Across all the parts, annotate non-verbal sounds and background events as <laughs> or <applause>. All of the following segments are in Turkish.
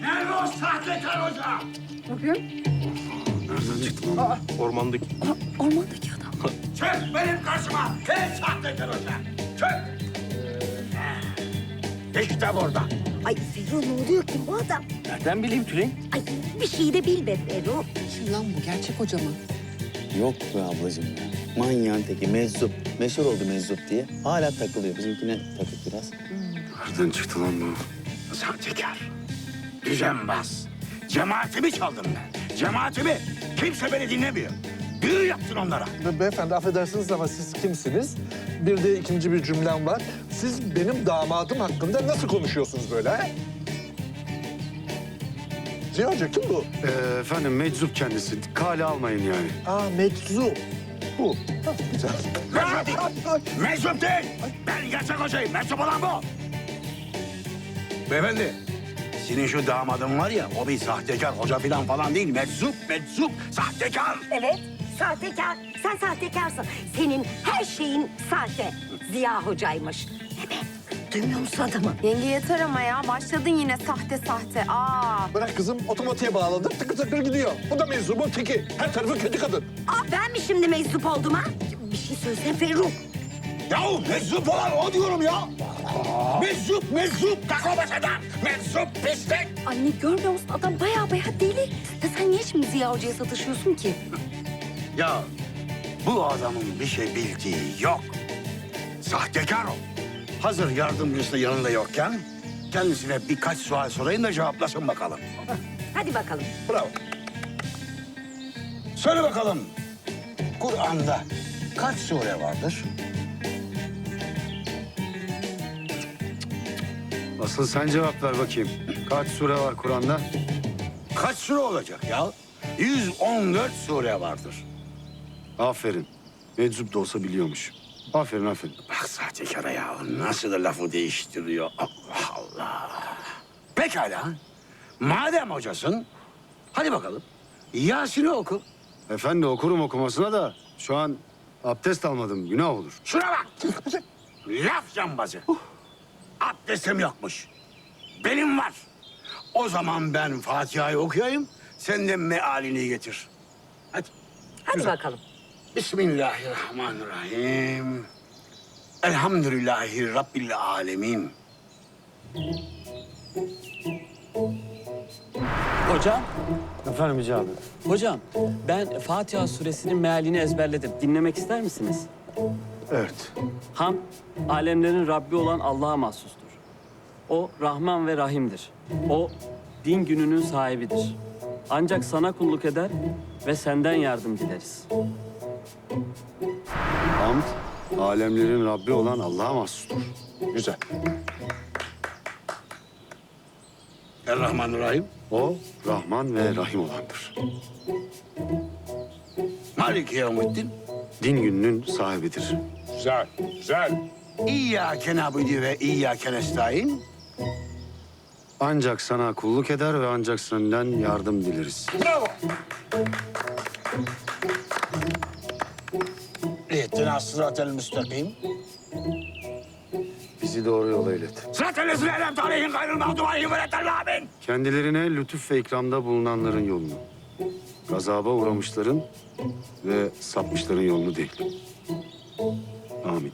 Nerede o sahtekar hoca? Bakayım. Nereden çıktı lan? Ormandaki. Aa, ormandaki adam. Çık benim karşıma. Ey sahtekar hoca. Çık. İşte burada. Ay Ferruh ne oluyor ki bu adam? Nereden bileyim Tülin? Ay bir şey de bil be Ferruh. Kim lan bu? Gerçek hoca mı? Yok be ablacığım ya. Manyağın teki meczup. Meşhur oldu meczup diye. Hala takılıyor. Bizimkine takık biraz. Nereden çıktı lan bu? Sahtekar. Düzenbaz. Cemaatimi çaldım ben. Cemaatimi. Kimse beni dinlemiyor. Büyü yaptın onlara. Be- Beyefendi affedersiniz ama siz kimsiniz? Bir de ikinci bir cümlem var. Siz benim damadım hakkında nasıl konuşuyorsunuz böyle ha? Ziya Hoca kim bu? Ee, efendim meczup kendisi. Kale almayın yani. Aa meczup. Bu. Ha, güzel. Meczup değil. Meczup değil. Ben gerçek hocayım. Meczup olan bu. Beyefendi. Senin şu damadın var ya, o bir sahtekar. Hoca falan falan değil. Meczup, meczup, sahtekar. Evet sahtekar. Sen sahtekarsın. Senin her şeyin sahte. Ziya hocaymış. Be? Duymuyor musun adamı? Yenge yeter ama ya. Başladın yine sahte sahte. Aa. Bırak kızım otomatiğe bağladı. Tıkır tıkır gidiyor. Bu da meczubun teki. Her tarafı kötü kadın. Aa, ben mi şimdi meczup oldum ha? Bir şey söylesene Ferruh. Yahu meczup olan o diyorum ya. Meczup, meczup, takobaş adam. Meczup, pislik. Anne görmüyor musun? Adam baya baya deli. Ya sen niye şimdi Ziya Hoca'ya satışıyorsun ki? Ya bu adamın bir şey bildiği yok. Sahtekar o. Hazır yardımcısı da yanında yokken kendisine birkaç sual sorayım da cevaplasın bakalım. Hadi bakalım. Bravo. Söyle bakalım. Kur'an'da kaç sure vardır? Asıl sen cevap ver bakayım. Kaç sure var Kur'an'da? Kaç sure olacak ya? 114 sure vardır. Aferin. Meczup da olsa biliyormuş. Aferin aferin. Bak sahtekara ya nasıl da lafı değiştiriyor. Allah Allah. Pekala. Madem hocasın, hadi bakalım. Yasin'i oku. Efendi okurum okumasına da şu an abdest almadım. Günah olur. Şuna bak. <laughs> Laf cambazı. Abdestim yokmuş. Benim var. O zaman ben Fatiha'yı okuyayım. Sen de mealini getir. Hadi. Hadi bakalım. Bismillahirrahmanirrahim. Elhamdülillahi Rabbil alemin. Hocam, Efendim Hicabi. hocam ben Fatiha suresinin mealini ezberledim. Dinlemek ister misiniz? Evet. Ham, alemlerin Rabbi olan Allah'a mahsustur. O Rahman ve Rahim'dir. O din gününün sahibidir. Ancak sana kulluk eder ve senden yardım dileriz. Hamd, alemlerin Rabbi olan Allah'a mahsustur. Güzel. Errahmanirrahim. O Rahman ve Rahim olandır. Maliki yevmiddin. Din gününün sahibidir. Güzel, güzel. İyyâke na'budu ve iyyâke nestaîn. Ancak sana kulluk eder ve ancak senden yardım dileriz. Bravo. İhtina sıratel müstakim. Bizi doğru yola ilet. Sıratel lezine elem talihin gayrıl mağdubi aleyhim ve leddallâmin. Kendilerine lütuf ve ikramda bulunanların yolunu. Gazaba uğramışların ve sapmışların yolunu değil. Amin.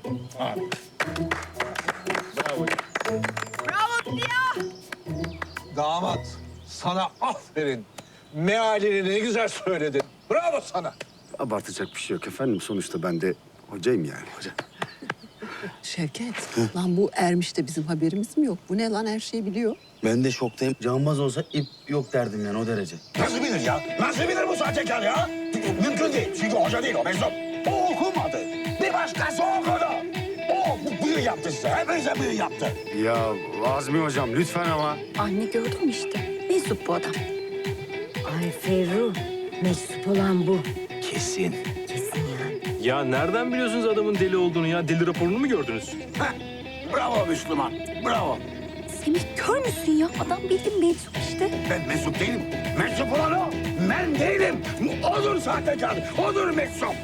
Damat sana aferin. Mealini ne güzel söyledin. Bravo sana. Abartacak bir şey yok efendim. Sonuçta ben de hocayım yani. Hoca. <laughs> Şevket, lan bu ermiş de bizim haberimiz mi yok? Bu ne lan her şeyi biliyor. Ben de şoktayım. Cambaz olsa ip yok derdim yani o derece. Nasıl bilir ya? Nasıl bilir bu sahtekar ya? Mümkün değil. Çünkü hoca değil o meczup. Yaptı size. Hepinize büyü yaptı. Ya Azmi hocam lütfen ama. Anne gördün mü işte? Meczup bu adam. Ay Ferruh. Meczup olan bu. Kesin. Kesin yani. Ya nereden biliyorsunuz adamın deli olduğunu ya? Deli raporunu mu gördünüz? Heh. Bravo Müslüman. Bravo. Semih kör müsün ya? Adam bildiğin meczup işte. Ben meczup değilim. Meczup olan o. Ben değilim. Odur sahtekar. Odur meczup.